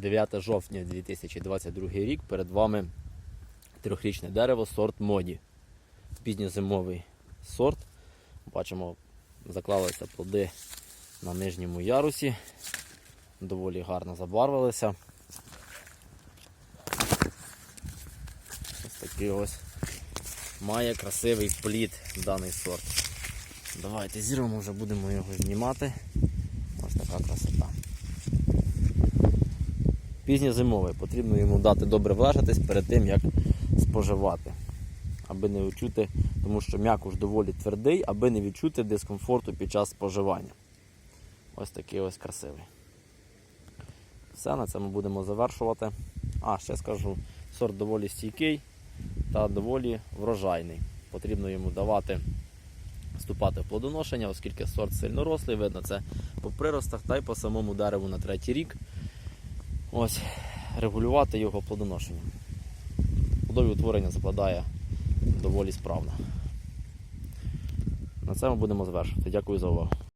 9 жовтня 2022 рік. Перед вами трьохрічне дерево сорт моді. Пізньозимовий сорт. Бачимо, заклалися плоди на нижньому ярусі. Доволі гарно забарвилися. Ось такий ось має красивий плід даний сорт. Давайте зірвемо, вже будемо його знімати. Ось така красота. Пізньозимовий. Потрібно йому дати добре влежатись перед тим, як споживати. Аби не відчути, тому що м'якуш доволі твердий, аби не відчути дискомфорту під час споживання. Ось такий ось красивий. Все, на цьому будемо завершувати. А, ще скажу, сорт доволі стійкий та доволі врожайний. Потрібно йому давати вступати в плодоношення, оскільки сорт сильно рослий, видно це по приростах та й по самому дереву на третій рік. Ось, регулювати його плодоношенням. Плодові утворення закладає доволі справно. На цьому будемо завершувати. Дякую за увагу.